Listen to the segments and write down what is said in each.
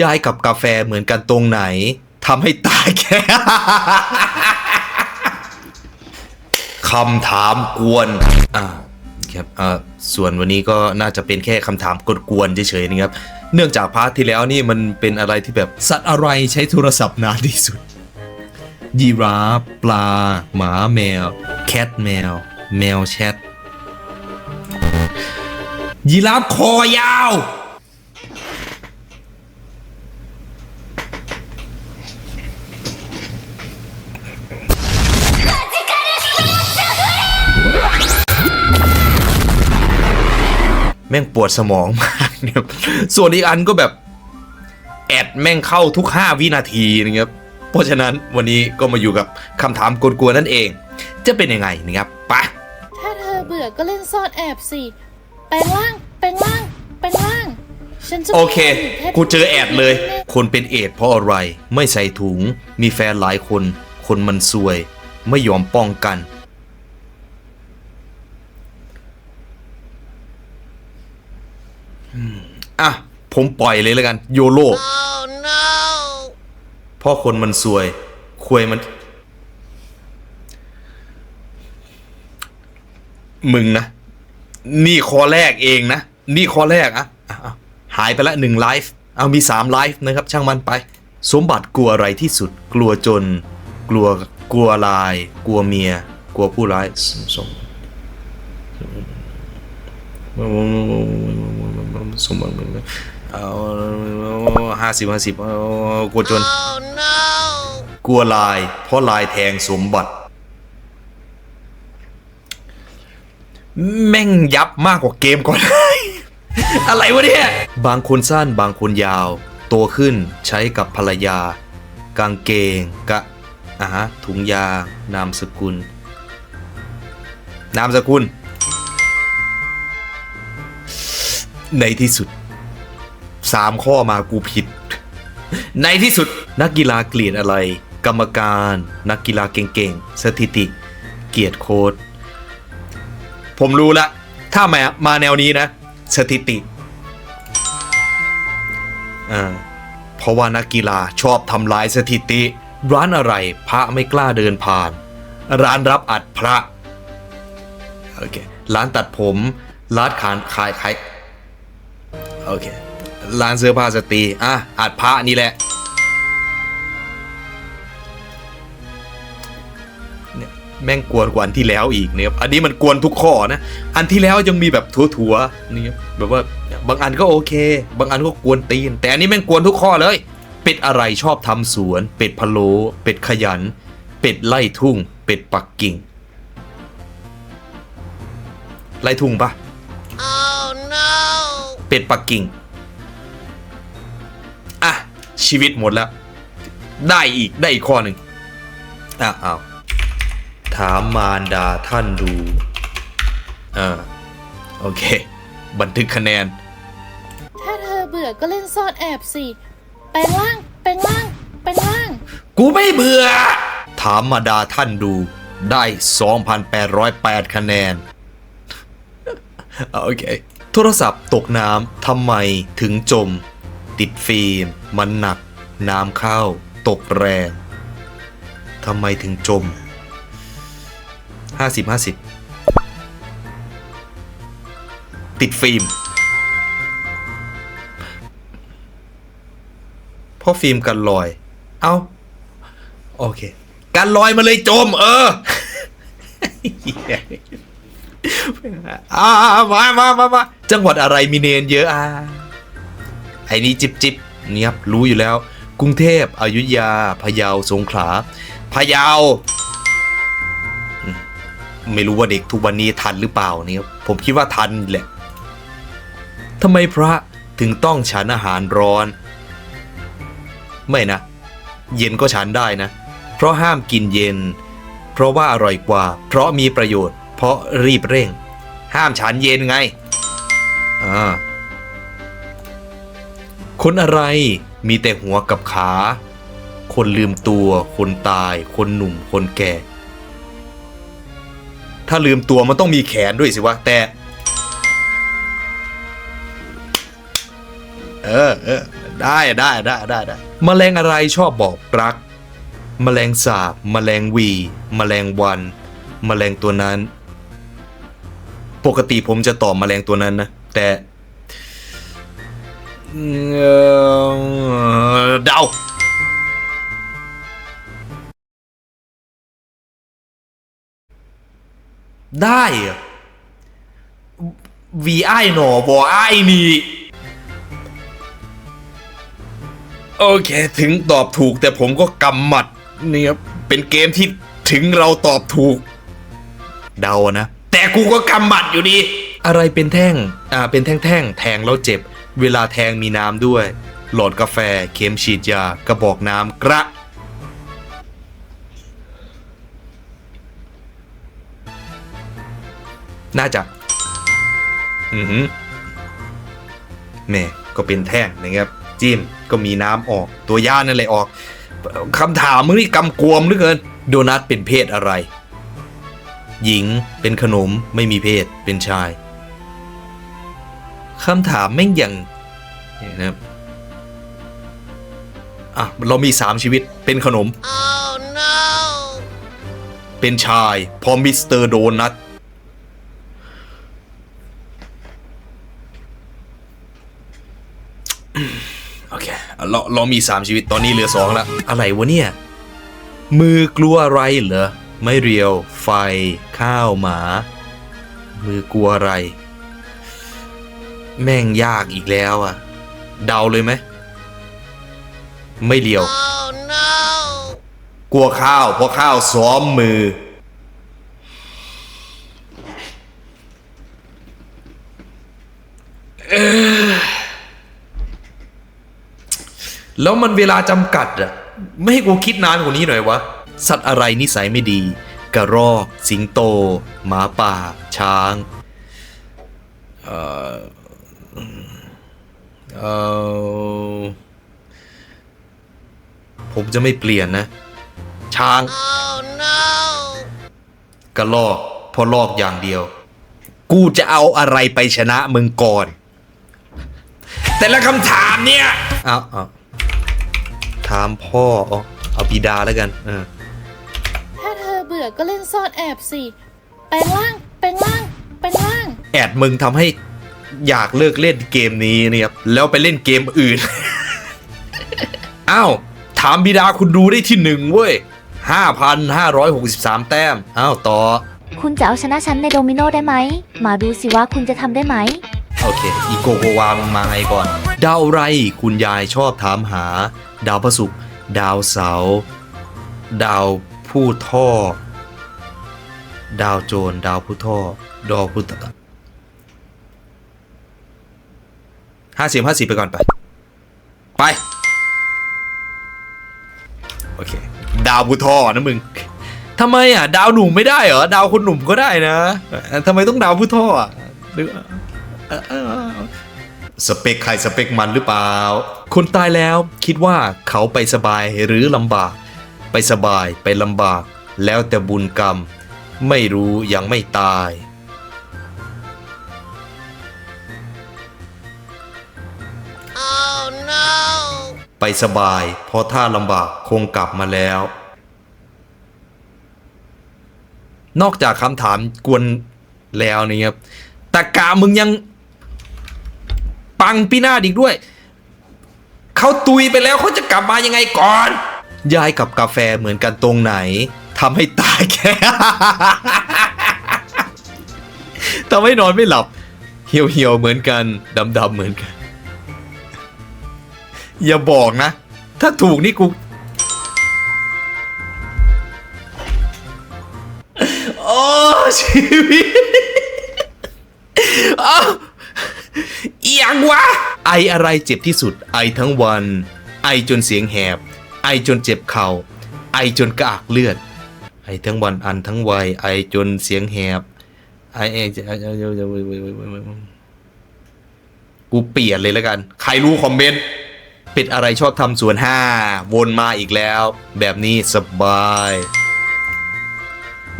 ยายกับกาแฟเหมือนกันตรงไหนทำให้ตายแค่คำถามกวนอ่าครับอ่าส่วนวันนี้ก็น่าจะเป็นแค่คำถามกวนๆเฉยๆนะครับ เนื่องจากพาร์ทที่แล้วนี่มันเป็นอะไรที่แบบสัตว์อะไรใช้โทรศัพท์นานที่สุด ยีราฟปลา หมาแมว แคทแมว แมวแชทยีราฟคอยาว แม่งปวดสมองมากเนี่ยส่วนอีกอันก็แบบแอดแม่งเข้าทุก 5 วินาทีนะครับ เพราะฉะนั้นวันนี้ก็มาอยู่กับคำถามกวนๆนั่นเอง จะเป็นยังไงนะครับไปะถ้าเธอเบื่อก็เล่นซ่อนแอบสิแปลงร่างแปลงร่างแปลงร่างฉันจะโอเคยู่แกูเจอแอดเลย คนเป็นเอดเพราะอะไร ไม่ใส่ถุง มีแฟนหลายคน คนมันซวย ไม่ยอมป้องกัน อะ ผมปล่อยเลยแล้วกัน โยโลเพราะคนมันซวย ควยมัน มึงนะ นี่ข้อแรกเองนะ นี่ข้อแรกอะอะหายไปละหนึ่งไลฟ์เอามีสามไลฟ์นะครับ ช่างมันไป สมบัติกลัวอะไรที่สุด กลัวจน กลัวกลัวลาย กลัวเมีย กลัวผู้ร้ายสสม สมบัติเหมือนเอาห้าสิบห้าสิบกลัวจนกลัวลาย เพราะลายแทงสมบัติ แม่งยับมากกว่าเกมก่อน อะไรวะเนี่ย บางคนสั้นบางคนยาว โตขึ้นใช้กับภรรยา กางเกงกะอะฮะถุงยางนามสกุล นามสกุล ในที่สุดสามข้อมากูผิด ในที่สุดนักกีฬาเกลียดอะไร กรรมการ นักกีฬาเก่งๆ สถิติ เกียรติโค้ดผมรู้ละ ถ้ามามาแนวนี้นะ สถิติอ่าเพราะว่านักกีฬาชอบทำลายสถิติ ร้านอะไรพระไม่กล้าเดินผ่าน ร้านรับอัดพระโอเคร้านตัดผม ร้านขายขายขาย โอเค ร้านเสื้อผ้าสตรีอะอัดพระนี่แหละเนี่ยแม่งกวนกว่าอันที่แล้วอีกเนี่ยอันนี้มันกวนทุกข้อนะ อันที่แล้วยังมีแบบถั่วๆนี่ครับแบบว่าบางอันก็โอเค บางอันก็กวนตีน แต่อันนี้แม่งกวนทุกข้อเลย เป็ดอะไรชอบทำสวน เป็ดพะโล้เป็ดขยัน เป็ดไล่ทุ่ง เป็ดปักกิ่ง ไล่ทุ่งปะ เป็ดปักกิ่ง อะ ชีวิตหมดแล้ว ได้อีกได้อีกข้อหนึ่งอะเอาถามมารดาท่านดูอ่าโอเค บันทึกคะแนน ถ้าเธอเบื่อก็เล่นซ่อนแอบสิแปลงร่างแปลงร่างแปลงร่าง กูไม่เบื่อ ถามมาดาท่านดูได้ 2,808 คะแนน โอเค โทรศัพท์ตกน้ำทำไมถึงจม ติดฟิล์ม มันหนัก น้ำเข้า ตกแรงทำไมถึงจม 50 50 ติดฟิล์มเพราะฟิล์มกันรอย เอาโอเคกันรอยมาเลยจม เออ อ่ามามามามาจังหวัดอะไรมีเนนเยอะอะไอ้นี่จิบจิบเนี่ยครับรู้อยู่แล้ว กรุงเทพอยุธยาพะเยาสงขลาพะเยา ไม่รู้ว่าเด็กทุกวันนี้ทันหรือเปล่านี่ครับผมคิดว่าทันแหละทำไมพระถึงต้องฉันอาหารร้อน ไม่นะ เย็นก็ฉันได้นะ เพราะห้ามกินเย็น เพราะว่าอร่อยกว่า เพราะมีประโยชน์ เพราะรีบเร่ง ห้ามฉันเย็นไงอ่าคนอะไรมีแต่หัวกับขา คนลืมตัว คนตาย คนหนุ่ม คนแก่ ถ้าลืมตัวมันต้องมีแขนด้วยสิวะ แต่ เออเออได้ได้ได้ได้ได้แมลงอะไรชอบบอกรักมแมลงสาบแมลงวีมแมลงวันมแมลงตัวนั้น ปกติผมจะตอบแมลงตัวนั้นนะ แต่เดาได้อะวีไอหนอบอไอนี่ โอเค ถึงตอบถูกแต่ผมก็กำหมัดเนี่ครับเป็นเกมที่ถึงเราตอบถูก เดานะ แต่กูก็กำหมัดอยู่ดี อะไรเป็นแท่ง อ่า เป็นแท่งแท่งแทงแล้วเจ็บ เวลาแทงมีน้ำด้วย หลอดกาแฟ เข็มฉีดยา กระบอกน้ำกระน่าจะ อือหือแม่ก็เป็นแท่งนะครับ จิ้มก็มีน้ำออก ตัวย่านั่นเลยออกคำถามมึงนี่กำกวมเหลือเกิน โดนัทเป็นเพศอะไร หญิง เป็นขนม ไม่มีเพศ เป็นชายคำถามแม่งอย่างนี่นะครับอะ เรามีสามชีวิต เป็นขนม Oh no! เป็นชาย พอมิสเตอร์โดนัทโอเค เราเรามีสามชีวิตตอนนี้เหลือสองแล้วอะไรวะเนี่ย มือกลัวอะไรเหรอ ไม่เรียว ไฟ ข้าวหมา มือกลัวอะไร แม่งยากอีกแล้วอะเดาเลยไหม ไม่เรียว Oh no! กลัวข้าว เพราะข้าวซ้อมมือเอ้อแล้วมันเวลาจำกัดอะไม่ให้กูคิดนานกว่านี้หน่อยวะ สัตว์อะไรนิสัยไม่ดี กระรอก สิงโต หมาป่า ช้าง เอ่อเอ่อผมจะไม่เปลี่ยนนะ ช้าง Oh no! กระลอกเพราะลอกอย่างเดียว กูจะเอาอะไรไปชนะมึงก่อน แต่ละคำถามเนี่ย เอาเอาถามพ่อเอาเอาบิดาแล้วกัน เออถ้า เธอเบื่อก็เล่นซ่อนแอบสิแปลงร่างแปลงร่างแปลงร่าง แอดมึงทำให้อยากเลิกเล่นเกมนี้เนี่ยครับแล้วไปเล่นเกมอื่น อ้าวถามบิดาคุณดูได้ที่หนึ่งเว้ย 5,563 แต้ม อ้าวต่อ คุณจะเอาชนะฉันในโดมิโนได้ไหม มาดูสิว่าคุณจะทำได้ไหม โอเค อีโกโกวามึงมาไงก่อน ดาวไรคุณยายชอบถามหา ดาวพระศุกร์ดาวเสาร์ดาว ผู้ท่อ ดาวโจรดาวผู้ท่อดาวผู้ตะห้าสิบห้าสิบไปก่อนไป ไป โอเค ดาวผู้ท่อนะมึงทำไมอะ ดาวหนุ่มไม่ได้เหรอ ดาวคนหนุ่มก็ได้นะทำไมต้องดาวผู้ท่ออะสเปคใครสเปคมันหรือเปล่า คนตายแล้วคิดว่าเขาไปสบายหรือลำบาก ไปสบายไปลำบาก แล้วแต่บุญกรรม ไม่รู้ยังไม่ตาย Oh no! ไปสบายเพราะถ้าลำบากคงกลับมาแล้ว นอกจากคำถามกวนแล้วนี่ครับตะกามึงยังปังปีนาศอีกด้วย เขาตุยไปแล้วเขาจะกลับมายังไงก่อน ยายกับกาแฟเหมือนกันตรงไหนทำให้ตายแค่ทำให้นอนไม่หลับ เหี่ยวเหี่ยวเหมือนกัน ดำดำเหมือนกัน อย่าบอกนะ ถ้าถูกนี่กู โอ้ชีวิตอ้าวเอียงวะ ไออะไรเจ็บที่สุด ไอทั้งวัน ไอจนเสียงแหบ ไอจนเจ็บเข่าไอจนกระอักเลือด ไอทั้งวันอันทั้งวัยไอจนเสียงแหบไอเอจะกูเปลี่ยนเลยแล้วกัน ใครรู้คอมเมนต์เป็ดอะไรชอบทำสวนห้าวนมาอีกแล้ว แบบนี้สบาย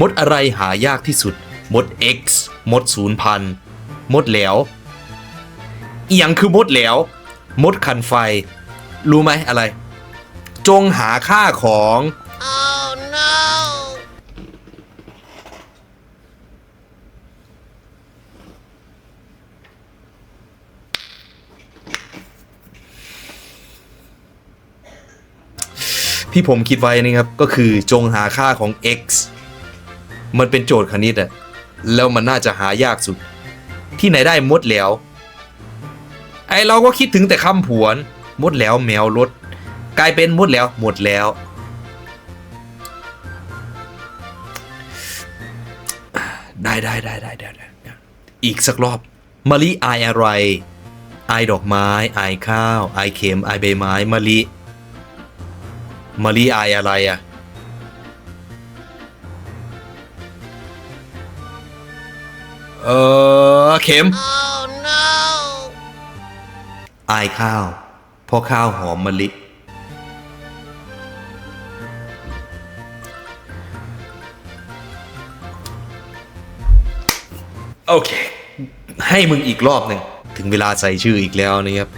มดอะไรหายากที่สุด มด X มดศูนย์พันมดแหลวอหยังคือมดแหลวมดคันไฟ รู้ไหมอะไร จงหาค่าของ Oh no! ที่ผมคิดไว้นี่ครับ ก็คือจงหาค่าของ x มันเป็นโจทย์คณิตอะแล้วมันน่าจะหายากสุด ที่ไหนได้มดแล้ว ไอเราก็คิดถึงแต่คำผวน มดแล้วแมวรถ กลายเป็นมดแล้วหมดแล้วได้ได้ได้ได้ได้ได้อีกสักรอบมะลิอายอะไรอายดอกไม้อายข้าวอายเข็มอายใบไม้มะลิมะลิอายอะไรอะเออเข็ม Oh no! อายข้าวเพราะข้าวหอมมะลิ โอเค ให้มึงอีกรอบหนึ่งถึงเวลาใส่ชื่ออีกแล้วนะครับ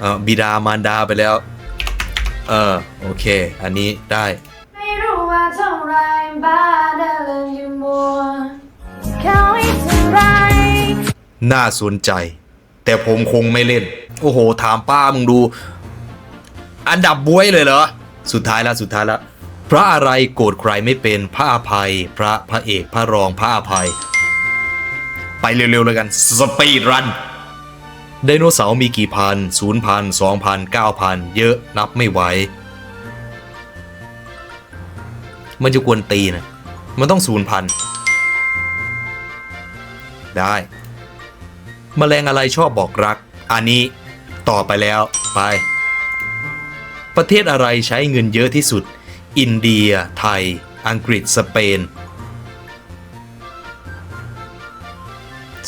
เอ่อบิดามารดาไปแล้ว เออโอเค อันนี้ได้ ไม่รู้ว่าเท่าไรบ้าได้เลยอยู่มัวเขาอีกเท่าไรน่าสนใจ แต่ผมคงไม่เล่น โอ้โห ถามป้ามึงดู อันดับบวยเลยเหรอ สุดท้ายแล้วสุดท้ายแล้วพระอะไรโกรธใครไม่เป็นพระอภัย พระพระเอกพระรองพระอภัย ไปเร็วๆเลยกัน สปีดรัน ไดโนเสาร์มีกี่พันศูนย์พันสองพันเก้าพันเยอะนับไม่ไหว มันจะกวนตีนะ มันต้องศูนย์พัน ได้แมลงอะไรชอบบอกรัก อันนี้ต่อไปแล้วไป ประเทศอะไรใช้เงินเยอะที่สุด อินเดีย ไทย อังกฤษ สเปน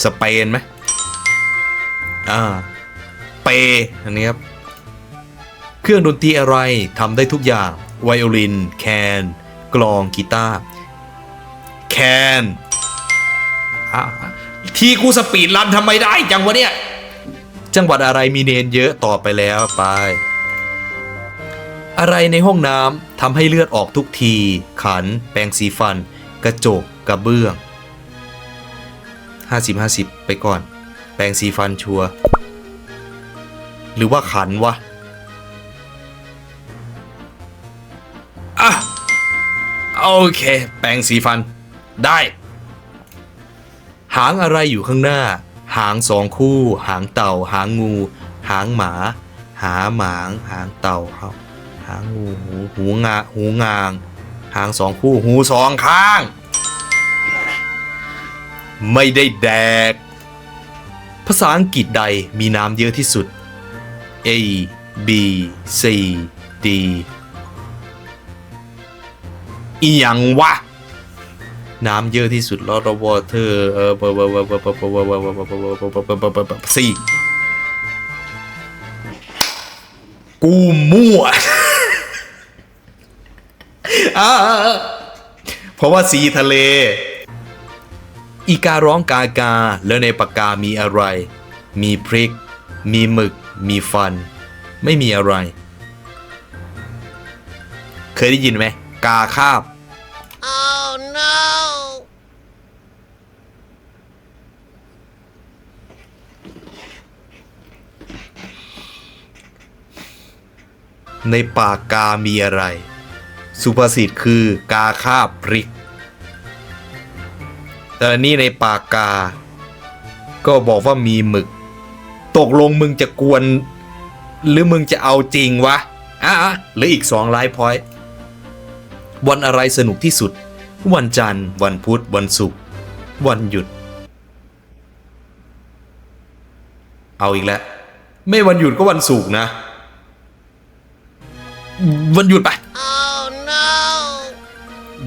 สเปนไหมอ่าเปอันนี้ครับ เครื่องดนตรีอะไรทำได้ทุกอย่าง ไวโอลิน แคน กลองกีตาร์แคนที่กูสปีดรันทำไมได้จังวะเนี่ย จังหวัดอะไรมีเนนเยอะต่อไปแล้วไป อะไรในห้องน้ำทำให้เลือดออกทุกที ขัน แปรงสีฟัน กระจก กระเบื้อง 50 50 ไปก่อน แปรงสีฟันชัว หรือว่าขันวะอะโอเค แปรงสีฟัน ได้ หางอะไรอยู่ข้างหน้า หางสองคู่ หางเต่า หางงู หางหมา หาหมาง หางเต่าหางงูหูหูงาหูงาง หางสองคู่ หูสองข้าง ไม่ได้แดก ภาษาอังกฤษใดมีน้ำเยอะที่สุด A B C D อีหยังวะ น้ำเยอะที่สุดลอดวอเตอร์เออสี่กูมั่วอ่าเพราะว่าสีทะเล อีการ้องกากา แล้วในปากกามีอะไร มีพริก มีหมึก มีฟัน ไม่มีอะไร เคยได้ยินไหม กาคาบ Oh no! ในปากกามีอะไร สุภาษิตคือกาคาบพริก แต่นี่ในปากกา ก็บอกว่ามีหมึก ตกลงมึงจะกวน หรือมึงจะเอาจริงวะอะเหรืออีกสองไลฟ์พอยต์วันอะไรสนุกที่สุด วันจันทร์ วันพุธ วันศุกร์ วันหยุด เอาอีกแล้ว ไม่วันหยุดก็วันศุกร์นะ วันหยุดไป Oh no!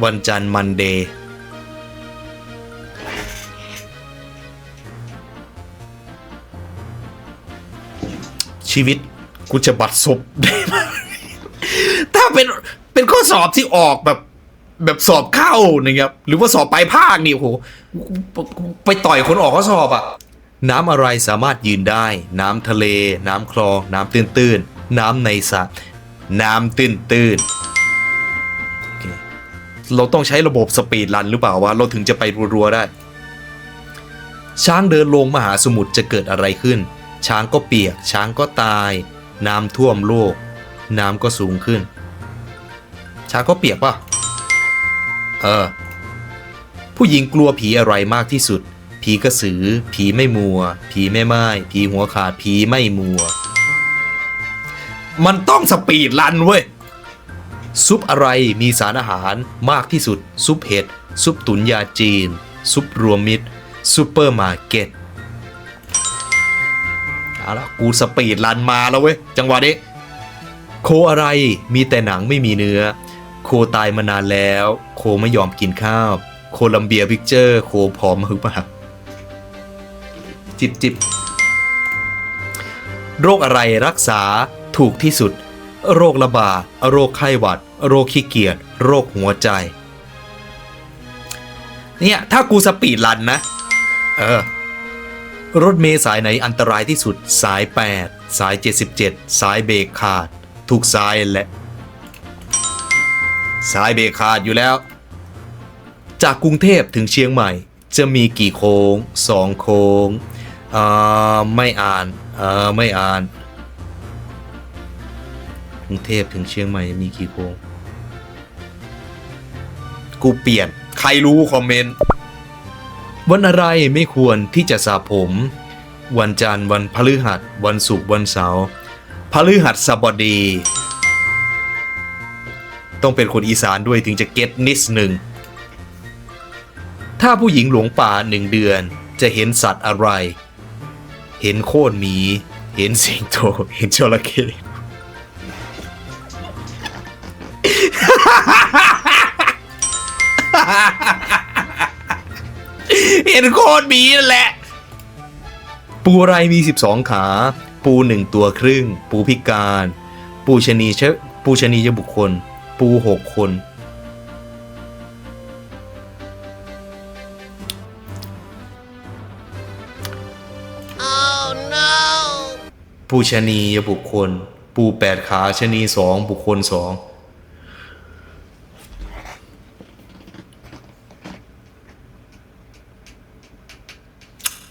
วันจันทร์มันเดย์ ชีวิตกูจะบัดซบได้ไหมถ้าเป็นเป็นข้อสอบที่ออกแบบแบบสอบเข้านะครับหรือว่าสอบปลายภาคนี่โหไปต่อยคนออกข้อสอบอะน้ำอะไรสามารถยืนได้ น้ำทะเล น้ำคลอง น้ำตื้นๆ น้ำในสระน้ำตื้นตื้นๆเคเราต้องใช้ระบบสปีดรันหรือเปล่าวะเราถึงจะไปรัวๆได้ ช้างเดินลงมหาสมุทรจะเกิดอะไรขึ้น ช้างก็เปียก ช้างก็ตาย น้ำท่วมโลก น้ำก็สูงขึ้น ช้างก็เปียกป่ะ เออ ผู้หญิงกลัวผีอะไรมากที่สุด ผีกระสือ ผีไม่มัว ผีแม่ไม้ผีหัวขาด ผีไม่มัว มันต้องสปีดรันเว้ย ซุปอะไรมีสารอาหารมากที่สุด ซุปเห็ด ซุปตุ๋นยาจีน ซุปรวมมิตรซูเปอร์มาร์เก็ต เอาละกูสปีดรันมาแล้วเว้ย จังหวะนี้ โคอะไรมีแต่หนังไม่มีเนื้อ โคตายมานานแล้ว โคไม่ยอมกินข้าว โคลัมเบียพิกเจอร์ โคผอมหรือเปล่าจิบจิบโรคอะไรรักษาถูกที่สุด โรคระบาดโรคไข้หวัด โรคขี้เกียจโรคหัวใจ เนี่ย ถ้ากูสปีดรันนะ เออ รถเมล์สายไหนอันตรายที่สุด สาย 8 สาย 77 สายเบรกขาด ทุกสายแหละ สายเบรกขาดอยู่แล้ว จากกรุงเทพถึงเชียงใหม่ จะมีกี่โค้งสองโค้งอ่าไม่อ่านอ่าไม่อ่านกรุงเทพถึงเชียงใหม่มีกี่โค้งกูเปลี่ยน ใครรู้คอมเมนต์ วันอะไรไม่ควรที่จะสระผม วันจันทร์วันพฤหัส วันศุกร์วันเสาร์พฤหัสบดี ต้องเป็นคนอีสานด้วยถึงจะเก็ตนิดหนึ่ง ถ้าผู้หญิงหลงป่าหนึ่งเดือน จะเห็นสัตว์อะไร เห็นโคตรหมี เห็นสิงโต เห็นจระเข้ เห็นโคตรหมีนั่นแหละ ปูอะไรมี 12 ขา ปูหนึ่งตัวครึ่ง ปูพิการ ปูชนีเชปูชนียบุคคล ปูหกคน Oh no! ปูชนียบุคคล ปูแปดขาชนีสองบุคคลสอง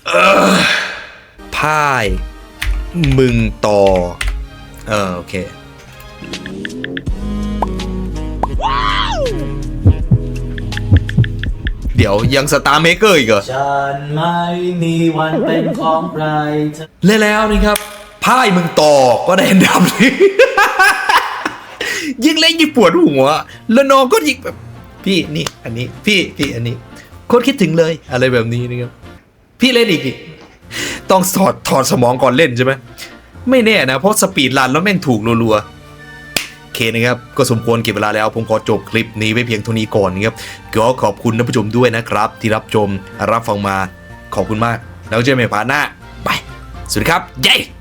เอ้อ พ่าย มึงต่อ เออโอเคเดี๋ยวยังสตาร์เมเกอร์อีกเหรอฉันไม่มีวันเป็นของใครเธอและแล้วนะครับพ่ายมึงต่อก็ได้อันดับนี้ยิ่งเล่นยิ่งปวดหัว แล้วน้องก็ยิ่งแบบพี่นี่อันนี้พี่พี่อันนี้โคตรคิดถึงเลยอะไรแบบนี้นะครับพี่เล่นอีกดิ ต้องถอดถอดสมองก่อนเล่นใช่ไหมไม่แน่นะ เพราะสปีดรันแล้วแม่งถูกรัวๆโอเคนะครับ ก็สมควรเก็บเวลาแล้ว ผมขอจบคลิปนี้ไว้เพียงเท่านี้ก่อนนะครับก็ขอบคุณท่านผู้ชมด้วยนะครับ ที่รับชมรับฟังมาขอบคุณมาก แล้วเจอกันใหม่พาร์ทหน้าไปสวัสดีครับเย้